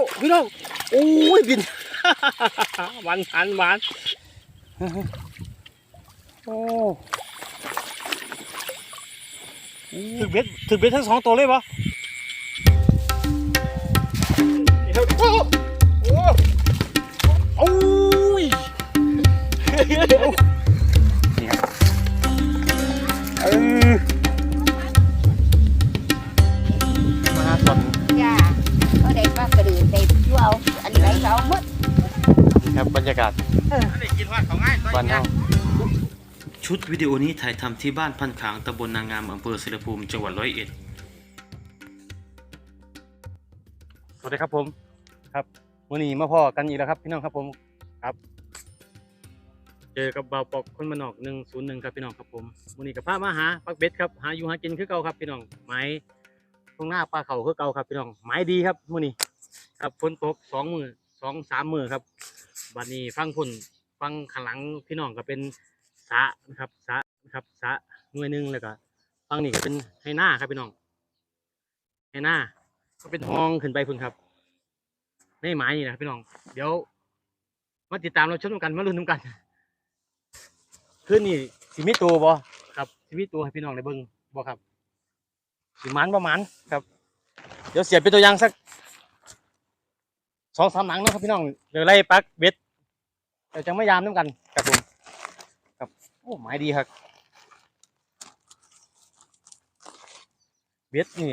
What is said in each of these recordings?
แล้วพี่น้องโอ้ยบินหวานหันหวานโอ้ถึงเบ็ดถึงเบ็ดทั้งสองตัวเลยปะโอ้โหโอ้ย ครับบรรยากาศได้กินว่าเขาง่ายบ้านเฮาชุดวิดีโอนี้ถ่ายทำที่บ้านพันขางตำบลนางงามอำเภอศิลภูมิจังหวัดร้อยเอ็ดสวัสดีครับผมครับวันนี้มาพ่อกันอีกแล้วครับ พี่น้องครับผมครับ เจอกับเบาปอกคนมานอกหนึ่งศูนย์หนึ่งครับพี่น้องครับผมวันนี้กับพามาหาปักเบ็ดครับหาอยู่หากินคือเก่าครับพี่น้องไม้ตรงหน้าปลาเขาคือเก่าครับพี่น้องไม้ดีครับวันนี้ครับฝนตกสองมือ สองสามมือครับวันนี้ฟังพุ่นฟังข้างหลังพี่น้องก็เป็นสะนะครับสะนะครับสะหน่วยหนึ่งแล้วก็ฟังนี่ก็เป็นไฮหน้าครับพี่น้องไฮหน้าก็เป็นห้องขึ้นไปพุ่นครับในไม้นี่นะครับพี่น้อง เดี๋ยวมาติดตามเราชมกันมาลุ้นนกันคืนนี้สิมีตัวบ่ครับสิมีตัวให้พี่น้องได้เบิ่งบ่ครับสิมันบ่หมันครับ เดี๋ยวเสียบเป็นตัวอย่างสัก สองสามหนังนะครับพี่น้องเดี๋ยวไล่ปักเบ็ดเดี๋ยวจังไม่ยามน้ำกันครับผมครับโอ้หมายดีครับเบ็ดนี่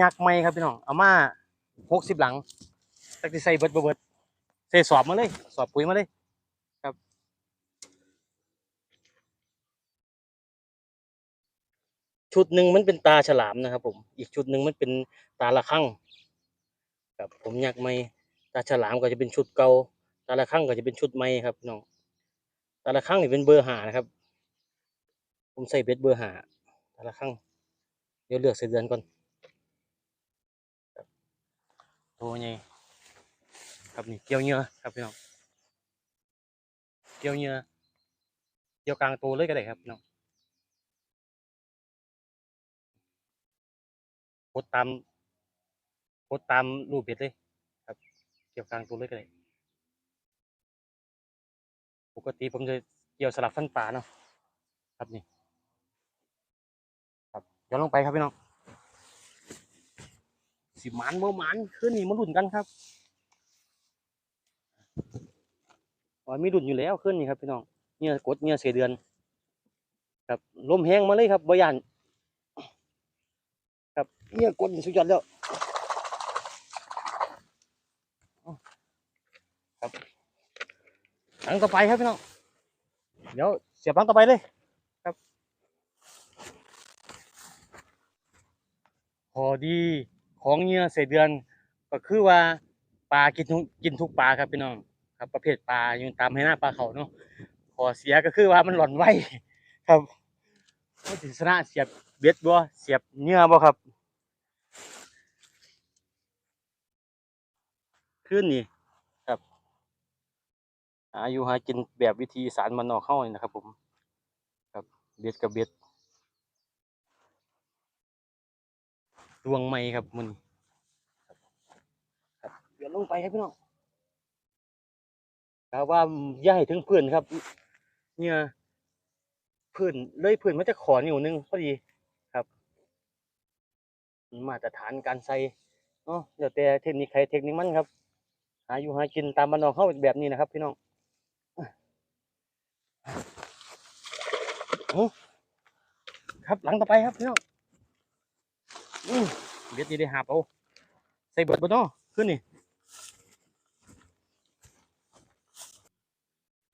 งักไม่ครับพี่น้องเอามาหกสิบหลังตักที่ใส่เบิดเบิดใส่สอบมาเลย สอบปุ๋ยมาเลยครับชุดหนึ่งมันเป็นตาฉลามนะครับผม อีกชุดหนึ่งมันเป็นตาละคั่ง ครับผมอยากไม่ตาฉลามก็จะเป็นชุดเก่าตาละคั่งก็จะเป็นชุดใหม่ครับพี่น้องตาละคั่งนี่เป็นเบอร์หานะครับ ผมใส่เบ็ดเบอร์หาตาละคั่งเดี๋ยวเลือกใส่เดือนก่อนตัวใหญ่ครับนี่เกี่ยวเหงื่อครับพี่น้องเกี่ยวเหงื่อเกี่ยวกลางตัวเลยก็ได้ครับพี่น้องกดตาม ดตามรูปเบ็ดเลย ครับ เกี่ยวกลางตัวเลยก็ได้ปกติผมจะเกี่ยวสลับฟันปลาเนาะครับนี่ ครับเดี๋ยวลงไปครับพี่น้องสิมันบ่หมันคืนนี้มาลุ้นกันครับอ๋อมีดุนอยู่แล้วคืนนี้ครับพี่น้องเนี่ยกดเนี่ยเสียเดือน ครับลมแห้งมาเลยครับบ่ยานครับเนี่ยกดสุดยอดแล้วเอาครับ หลังต่อไปครับพี่น้อง เดี๋ยวเสียบหลังต่อไปเลยครับ พอดีของเหงื่อใส่เดือน ก็คือว่าปลากินทุกกินทุกปลาครับพี่น้องครับ ประเภทปลาอยู่ตามให้หน้าปลาเขาเนาะขอเสียก็คือว่ามันหล่อนไวครับเขาสิชนะเสียบเบ็ดบ่เสียบเหงื่อบ่ครับ ขึ้นนี่ครับ อาอยู่หากินแบบวิธีอีสารมันนอกเข้านี่นะครับ ผมครับเบ็ดกับเบ็ดดวงไม้ครับมันครับเดี๋ยวลงไปครับพี่น้องครับว่าอย่าให้ถึงพื้นครับ เนี่ยพื้นเลยพื้นมันจะขอนิ้วหนึงพอดีครับ มาตรฐานการใส่เนาะเดี๋ยวแต่เทคนิคใครเทคนิคมันครับ หาอยู่หากินตามบ้านนอกเข้าแบบนี้นะครับ พี่น้อง เอาครับหลังต่อไปครับพี่น้องอืมเบ็ดนี่ได้หาบเอาใส่เบิดบ่เนาะขึ้นนี่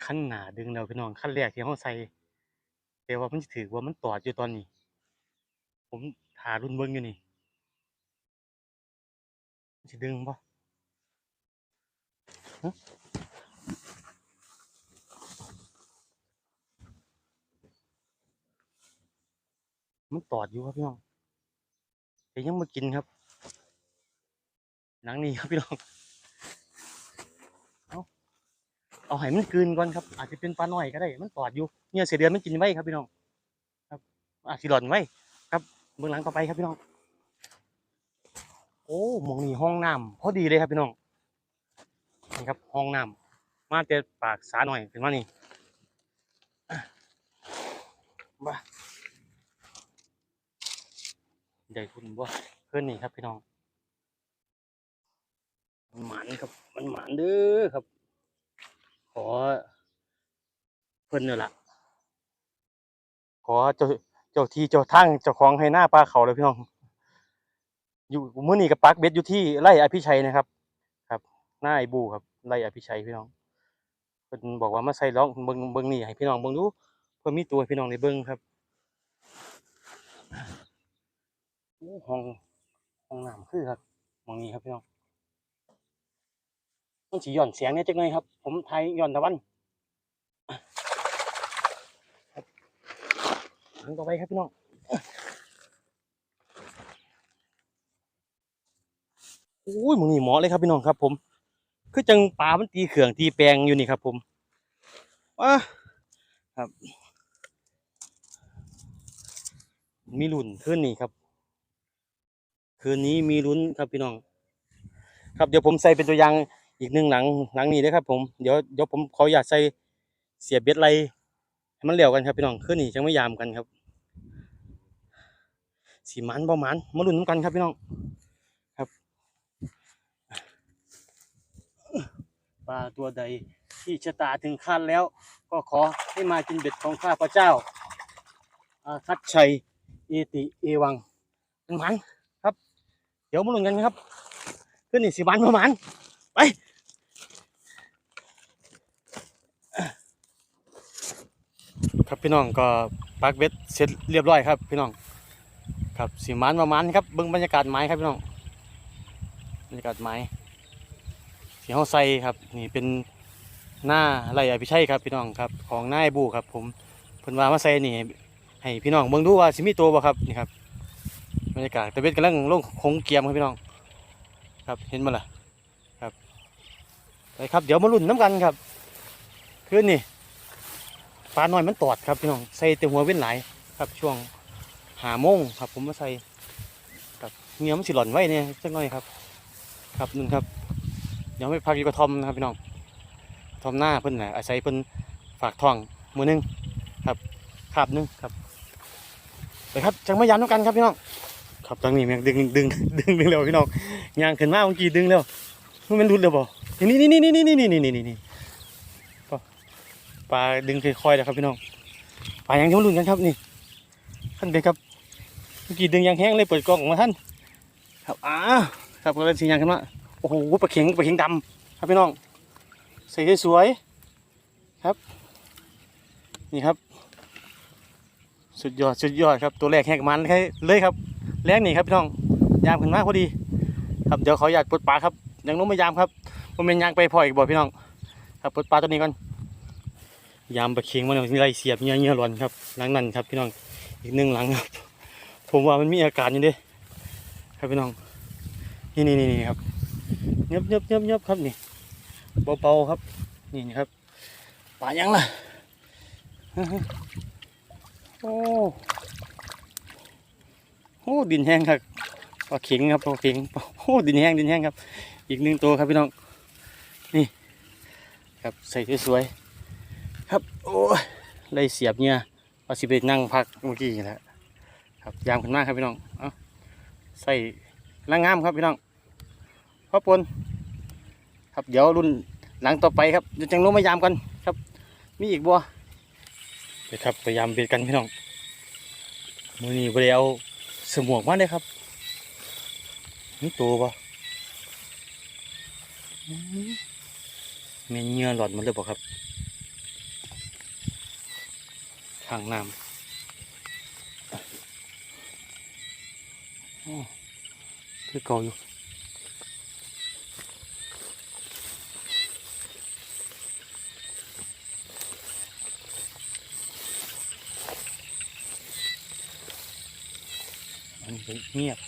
ขั้นหนาดึงแล้วพี่น้องขั้นแรกที่เขาใส่แต่ว่ามันถือว่ามันตอดอยู่ตอนนี้ ผมถารุ่นเบิ้งอยู่นี่มันสิดึงปะ มันตอดอยู่ครับพี่น้องแต่ยังมากินครับ หนังนี่ครับพี่น้อง เอาเอาให้มันกืนก่อนครับ อาจจะเป็นปลาหน่อยก็ได้ มันตอดอยู่ เนี่ยเสียเดือนมันกินไว้ครับพี่น้อง ครับ อาจสิหล่อนไว้ครับเบื้องหลังต่อไปครับพี่น้อง โอ้มองนี่ห้องน้ำพอดีเลยครับพี่น้อง นี่ครับห้องน้ำมาแต่ปากสาหน่อยเป็นว่านี่บ้า ใหญ่คุณบ่เพื่อนนี่ครับพี่น้องมันหมันครับ มันหมันเด้อครับ ขอ เพิ่นเนี่ยล่ะขอเจ้าเจ้าที่เจ้าทางเจ้าของให้หน้าปลาเขาเลยพี่น้อง อยู่มื้อนี้กับปักเบ็ดอยู่ที่ไร่อภิชัยนะครับ ครับหน้าไอ้บูครับไร่อภิชัยพี่น้องเพิ่นบอกว่ามาใส่ร้องเบิ่งเบิ่งนี่ให้พี่น้องเบิ่งดูเพิ่นมีตัวให้พี่น้องได้เบิ่งครับโอ้ห้องห้องน้ำคือครับมองนี้ครับพี่น้องมันสิย้อนเสียงเนี่ยจักหน่อยครับ ผมถ่ายย้อนตะวันหลังต่อไปครับพี่น้องอุ้ยมึงนี่หมาะเลยครับพี่น้องครับ ผม คือจังปลามันตีเขื่องตีแปลงอยู่นี่ครับ ผมว้าครับ มีลุ้นคืนนี้ครับ คืนนี้มีลุ้นครับพี่น้อง ครับเดี๋ยวผมใส่เป็นตัวอย่างอีกหนึ่งหลังหลังนี้นะครับ ผมเดี๋ยวเดี๋ยวผมขออยากใส่เสียบเบ็ดไรให้มันเหลวกันครับพี่น้องคืนนี้จังไม่ยามกันครับสีมันประมาณมาลุ้นน้ำกันครับพี่น้องครับปลาตัวใดที่ชะตาถึงขั้นแล้ว ก็ขอให้มากินเบ็ดของข้าพระเจ้าอาคัตชัยเอติเอวังเป็นมัน เดี๋ยวมาลุ้นกันครับ ขึ้นนี่สิบันประมาณไปครับพี่น้องก็ปักเบ็ดเสร็จเรียบร้อยครับพี่น้องครับสีมันประมาณครับเบิ้งบรรยากาศไม้ครับพี่น้องบรรยากาศไม้ที่เขาใส่ครับนี่เป็นหน้าไรอภิชัยครับพี่น้องครับของนายบูครับผมเพิ่นว่ามาใส่นี่ให้พี่น้องเบิ่งดูว่าสิมีตัวบ่ครับนี่ครับ บรรยากาศตะเวนกำลังลงคงเกียมครับพี่น้อง ครับเห็นมั้ล่ะครับไปครับเดี๋ยวมาลุ้นน้ำกันครับคืนนี่ปลาหน้อยมันตอดครับพี่น้องใส่แต่หัวเว้นหลายครับช่วงหาโมงครับ ผมมาใส่ครับเงี้ยมันสิหล่อนไว้เนี่ยสักหน่อยครับ ครับนึ่งครับเดี๋ยวไปพักอยู่กระทอมนะครับพี่น้องทอมหน้าเพิ่นน่ะอาศัยเพิ่นฝากทองมือหนึงครับขาบหนึงครับไปครับจังมายามน้ำกันครับพี่น้อง ครับจังนี้แม่งดึงดึงดึงดึงเร็วพี่น้องยางขึ้นมาเมื่อกี้ดึงเร็วมันรุดเร็วบ่นี่นี่นี่นี่นี่นี่นี่นี่นี่นี่ปลาปลาดึงค่อยๆนะครับพี่น้องปลายังที่มันรุนกันครับนี่ท่านเป็นครับเมื่อกี้ดึงยางแห้งเลยเปิดกล้องออกมาท่านครับอ้าครับก็เลยสียางขึ้นมาโอ้โหปลาเข็งปลาเข็งดำครับพี่น้องใส่สวยๆครับ นี่ครับ สุดยอดสุดยอดครับตัวแรกแหกมันเลยครับ แรงนี่ครับพี่น้องยามขึ้นมาพอดี ครับเดี๋ยวขออยากปลดปลาครับยังน้มไม่ยามครับผมเป็นยางไปพออีกบ่พี่น้องครับปลดปลาตัวนี้ก่อนยามปลาเข็งมันมีไรเสียบเงี้ยเงี้ยร้อนครับหลังนั้นครับพี่น้องอีกหนึ่งหลังครับ ผมว่ามันมีอาการอยู่ด้ครับพี่น้องนี่นี่นี่ครับเงียบเงียบเงียบเงียบครับนี่เบาๆครับนี่นะครับป่ายังล่ะโอ้ โหดินแห้งครับปลาเข็งครับปลาเข็งโอ้ดินแห้งดินแห้งครับ อีกหนึ่งตัวครับพี่น้องนี่ ครับใส่สวยๆครับโอ้ยได้เสียบเนี่ยเอาสิไปนั่งพักเมื่อกี้นี่แหละครับยามขึ้นมากครับพี่น้องเอาใส่ล่างงามครับพี่น้องพ่อปนครับเดี๋ยวรุ่นหลังต่อไปครับเดี๋ยวจังลงมายามกันครับ มีอีกบัวไปครับพยายามเบียดกันพี่น้องมือนี้ไปเอา สมวกมาเลยครับนี่ตัวปะเมีเงื่อหลอดมันเลยปะครับทางน้ำคือเก่าอยู่ มัน เป็นเงียบ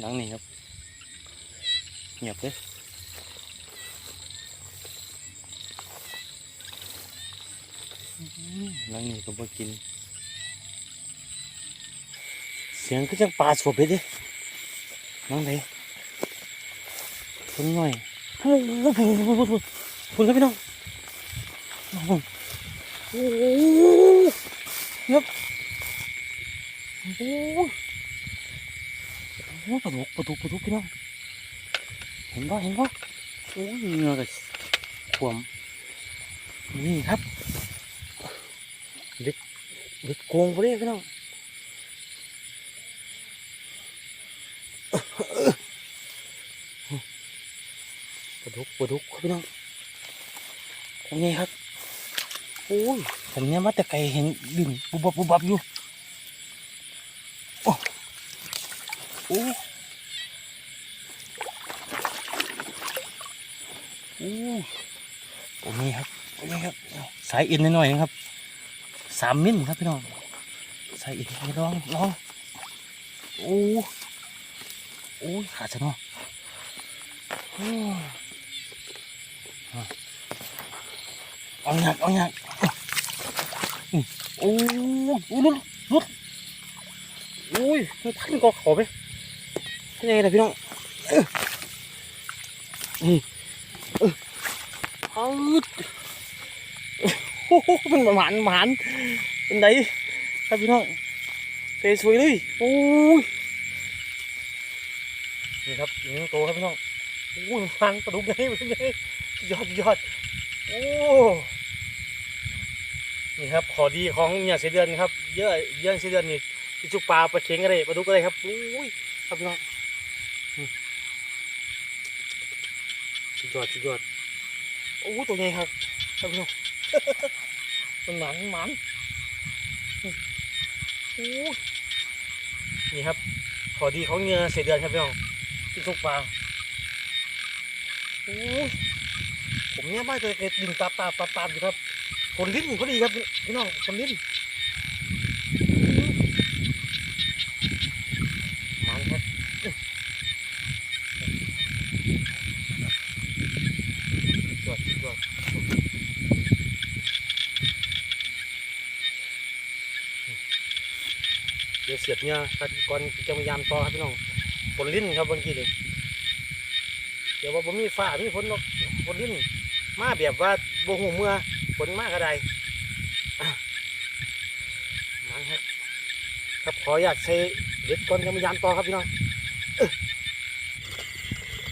หลังนี้ครับ เงียบเลยอื้อหือหลังนี้ก็มากิน เสียงก็จังปลาสวบเลยเดิน้องไหนคุณหน่อยโอ้โหพุ่นพุ่นพุ่นพุ่นพุ่นครับพี่น้องโอ้โหโอ้โหครับโอ้โหโอ้ปลาดุกปลาดุกปลาดุกพี่น้องเห็นป่ะเห็นป่ะโอ้ยเงือกท่วมนี่ครับเด็กเด็กโกงไปเลยพี่น้องปลาดุกปลาดุกครับพี่น้องตรงนี้ครับโอ้ยผมเนี่ยมาแต่ไกลเห็นดินบุบบับบุบบับอยู่โอ้ โอ้โอ้ตรงนี้ครับตรงนี้ครับ สายเอ็นหน่อยๆครับ สามมิลครับพี่น้อง สายเอ็นลองลอง โอ้โอ้ยขาดซะเนาะโอ้เอาหนักเอาหนักโอ้โอ้ลุดลุดโอ้ยไม่ทันก็ขอไป เป็นไงล่ะพี่น้องเออนี่เออเอาโอ้โหมันหมานหมานเป็นไงครับพี่น้องเตะสวยเลยโอ้ยนี่ครับนี่โตครับพี่น้องโอ้ยฟังกระดูกใหญ่เป็นไงยอดยอดโอ้นี่ครับขอดีของเนี่ยเสยเดือนครับ เยอะเยอะเสยเดือนนี่ที่จุกปลาปลาเค็งอะไรปลาดุกอะไรครับโอ้ยครับพี่น้องอืมสุ ดยอดสุดยอดโอ้ตัวใหญ่ครับครับพี่น้องมันหมันหมันโอ้ยนี่ครับ ขอดีเของเงือเสยเดือนครับพี่น้องที่จุกปลาโอ้ผมเนี่ยไม่เคยกิดดินตาตาตาตาอยู่ครับคนลิ้นพอดีครับพี่น้องคนลิ้นครับสุดยอดสุดยอด เนี่ยกันก่อนจะมายามต่อครับพี่น้องคนลิ้นครับบางทีเลยเดี๋ยวว่าผมมีฝ้ามีฝนนาะคนลิ้นมาแบบว่าโบหูเมื่อฝนมากกระไดมันครับครับขออยากใช้เด็ดก่อนจะมายามต่อครับพี่น้อง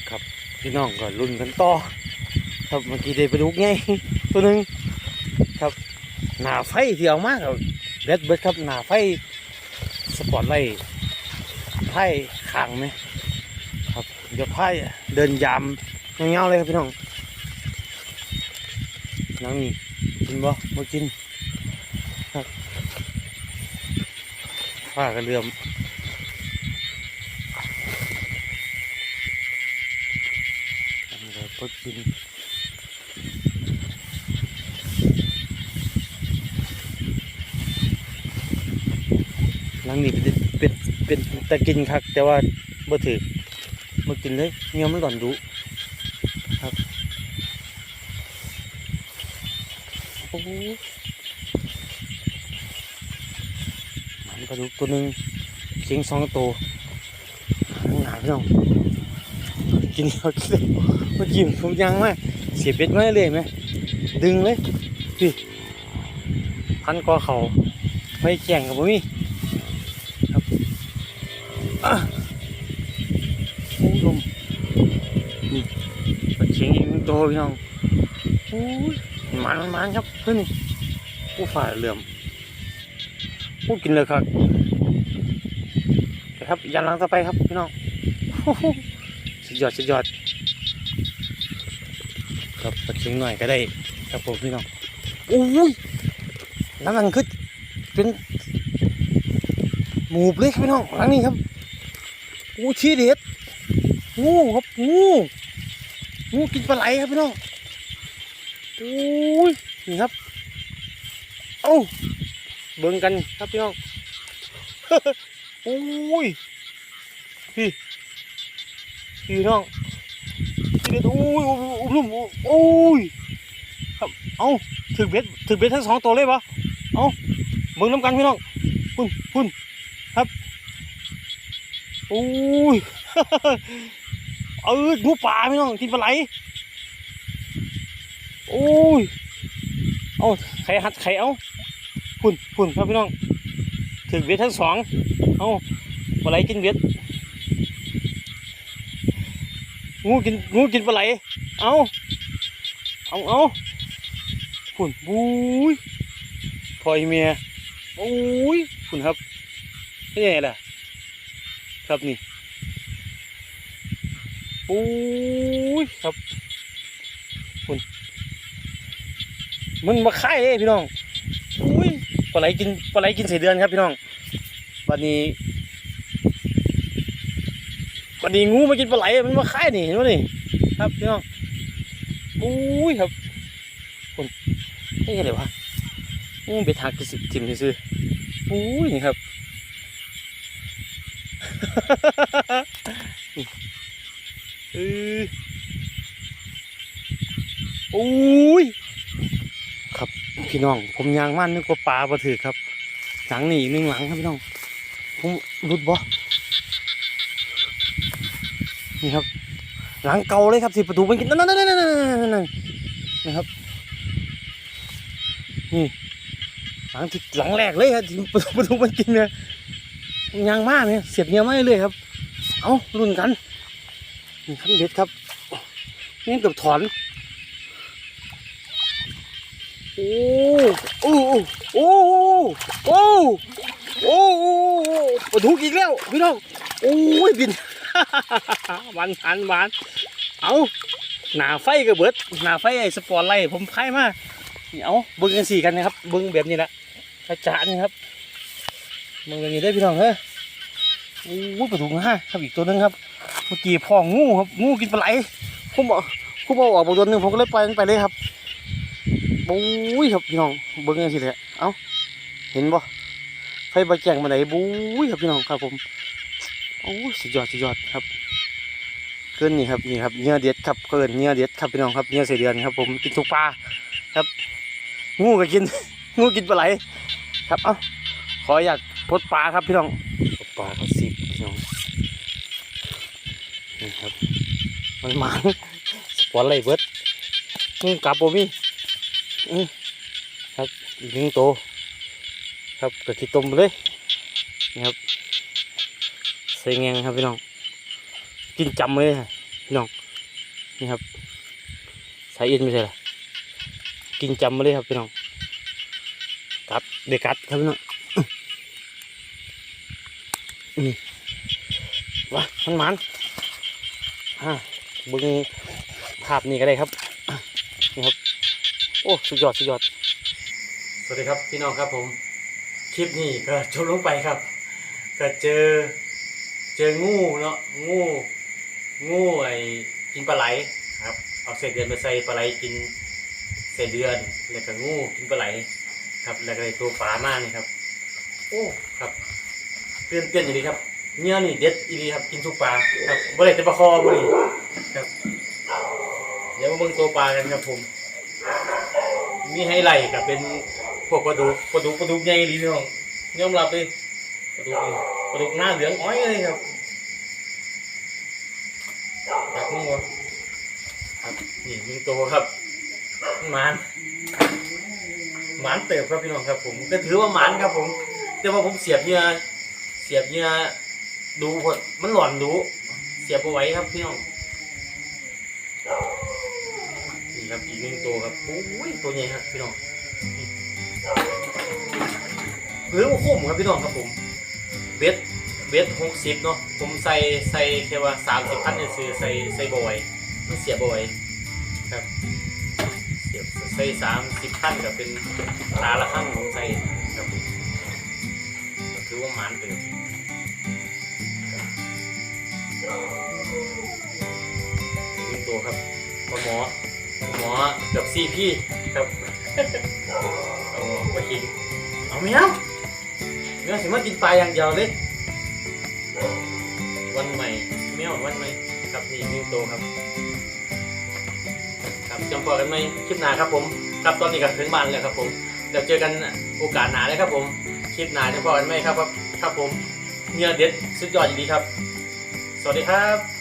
ครับพี่น้องก็รุ่นกันต่อครับเมื่อกี้ได้ไปดูไงตัวหนึ่งครับหนาไฟเที่เอามากครับเด็ดเบิดครับหนาไฟ ปอร์ตไลท์ไพ่ขางไหมครับเดี๋ยวไพ่เดินยามเงาๆเลยครับพี่น้องนั่งนี่กินบ่มากินครับฝ้ากระเลื่อมทำอะไรก็กิน นั่งนี่เป็นเป็นเป็นตะกินครับแต่ว่าบ่ถือมากินเลยเงี้ยมันก่อนดูครับโอ้มันปลาดุกตัวหนึ่งเชียงสองตัวหนาพี่น้องกินแล้วกินแล้วเมื่อกี้ผมยังมาเสียเบ็ดไว้เลยไหมดึงเลยพี่พันกอเขาไม่แข่งกับผมนี่ โอ้ลมนี่ปลาเชียงอีกหนึ่งตัวพี่น้องโอ้ยมันมันครับเพื่อนนี่ผู้ฝ่ายเหลื่อมผู้กินเลยครับครับยันหลังต่อไปครับพี่น้องโอ้โหสุดยอดสุดยอดครับปัดเชียงหน่อยก็ได้ครับผมพี่น้องโอ้ยแล้วมันคือเป็นหมูบเลยครับพี่น้องหลังนี้ครับ อ้ชี้เด็ดงูครับงูงูกินปลาไหลครับพี่น้องโอ้ยนี่ครับเอ้าเบิ่งกันครับพี่น้องโอ้ยพี่พี่น้องพี่เด็ดโอ้ยโอ้ยโอ้ยโอ้ยครับเอ้าถึกเบ็ดถึกเบ็ดทั้งสองตัวเลยปะเอ้าเบิ่งน้ำกันพี่น้องพุ่นพุ่น อ้ยเอองูป่าพี่น้องกินปลาไหลโอ้ยเอาไข่หัดไข่เอาพุ่นพุ่นครับพี่น้องถึงเบ็ดทั้งสองเอาปลาไหลกินเบ็ดงูกินงูกินปลาไหลเอาเอาเอาพุ่นบุ้ยพลอยเมียโอ้ยพุ่นครับนี่ไงล่ะ ครับนี่โอ้ยครับคุณมันมาค่ายเลยพี่น้องอุ้ยปลาไหลกินปลาไหลกินใส่เดือนครับพี่น้องวันนี้วันนี้งูมากินปลาไหลมันมาค่ายนี่เห็นไหมนี่ครับพี่น้องโอ้ยครับคุณนี่อะไรวะงูไปทางกระสิบทิมซื้อๆโอ้ยนี่ครับ ออโอ้ยครับพี่น้อง ผมยางมันนึกว่าปลาปลาถือครับหลังนี่อีกหนึ่งหลังครับพี่น้อง ผมรุดบ่นี่ครับ หลังเก่าเลยครับสิประตูมันกินนั่นนั่นนั่นนั่นนั่นนั่นนะครับนี่หลังที่หลังแรกเลยครับที่ประตูประตูมันกินเนี่ย ยางมากเนี่ยเสียบเงี้ยไม่เลยครับ เอารุ่นกันนี่ขั้นเบ็ดครับนี่เกือบถอนโอ้โอ้โอ้โอ้โอ้โอ้ปะทุกอีกแล้วพี่น้องโอ้ยบินมันหันมันเอาหนาไฟก็เบิดหนาไฟไอ้สปอร์ตไลท์ผมไพ่มานี่เอาเบิ้งกันสี่กันนะครับเบิ้งแบบนี้แหละกระจานนี่ครับ เบิ้งแบบนี้ได้พี่น้องเฮ้ยโอ้ยปะทุกนะฮะครับอีกตัวนึงครับเมื่อกี้พ่องูครับงูกินปลาไหลผมบอกผมเอาออกบตัวนึงผมก็เลยปล่อยมันไปเลยครับโอ้ยครับพี่น้องเบิ้งกันสิเลยเอ้าเห็นบ่ไฟบะแจงมาไหนบู๊ยครับพี่น้องครับผมโอ้ยสุดยอดสุดยอดครับเกินนี่ครับนี่ครับเนื้อเด็ดครับเกินเนื้อเด็ดครับพี่น้องครับเนื้อเสเดือนครับ ผมกินทุกปลาครับงูก็กินงูกินปลาไหลครับเอ้า ออยากพดปลาครับพี่น้องพดปลาสิบพี่น้องนี่ครับ มันหมาสปอนไลเบิดงูกลับโบมี่อือครับอีกหนึ่งตัวครับกระติต้มเลยนี่ครับใส่แงงครับพี่น้อง กินจำเลยพี่น้องนี่ครับใส่เอ็นไม่ใช่หรอกินจำมาเลยครับพี่น้องกัดเด็กกัดครับพี่น้องอื้อนี่ว้า มันมันบึงภาพนี้ก็ได้ครับอะนี่ครับ โอ้สุดยอดสุดยอด สวัสดีครับพี่น้องครับผมคลิปนี้ก็จบลงไปครับก็เจอเจองูเนาะงูงูไอ้กินปลาไหลครับ เอาเศษเดือนไปใส่ปลาไหลกินเศษเดือนแล้วก็งูกินปลาไหลครับแล้วก็ได้ตัวปลามากนี่ครับ โอ้ครับเตือนเตือนอย่างนี้ครับ เนื้อนี่เด็ดอีดีครับกินทุกปลาครับบ่ได้แต่ปลาคอบ่นี่ครับ เดี๋ยวมาเบิ่งตัวปลากันครับผม มีไฮไลท์กับเป็นพวกปลาดุกปลาดุกปลาดุกใหญ่ดีพี่น้องยอมรับเลยปลาดุกนี่ปลาดุกหน้าเหลืองอ้อยเลยครับจากมึงวะครับนี่มีตัวครับหมานหมานเติบครับพี่น้องครับผมก็ถือว่าหมานครับผม แต่ว่าผมเสียบเหยื่อเสียบเหยื่อ ดูพดมันหลอนดู เสียบเอาไว้ครับพี่น้องนี่ครับอีกหนึ่งตัวครับโอ้ยตัวใหญ่ครับพี่น้องหรือว่าคุ้มครับพี่น้องครับผมเบ็ดเบ็ดหกสิบเนาะผมใส่ใส่แค่ว่าสามสิบพันเนี่ยซื้อใส่ใส่บอยมันเสียบอยครับเสียบใส่สามสิบพันกับเป็นตาละข้างผมใส่ครับผมก็ถือว่ามานเติม ซีพี่ครับเอาหมอมากินเอาไหมครับเนื้อสิมากินปลาอย่างเดียวเลยวันใหม่ไม่เอาวันใหม่ครับนี่หนึ่งตัวครับ ครับจำพอกันไหมคลิปหน้าครับผม ครับตอนนี้ก็ถึงบ้านแล้วครับผมเดี๋ยวเจอกันโอกาสหน้าเลยครับผมคลิปหน้าจะพอกันไหมครับครับ ครับผมเนื้อเด็ดสุดยอดอยู่ดีครับ สวัสดีครับ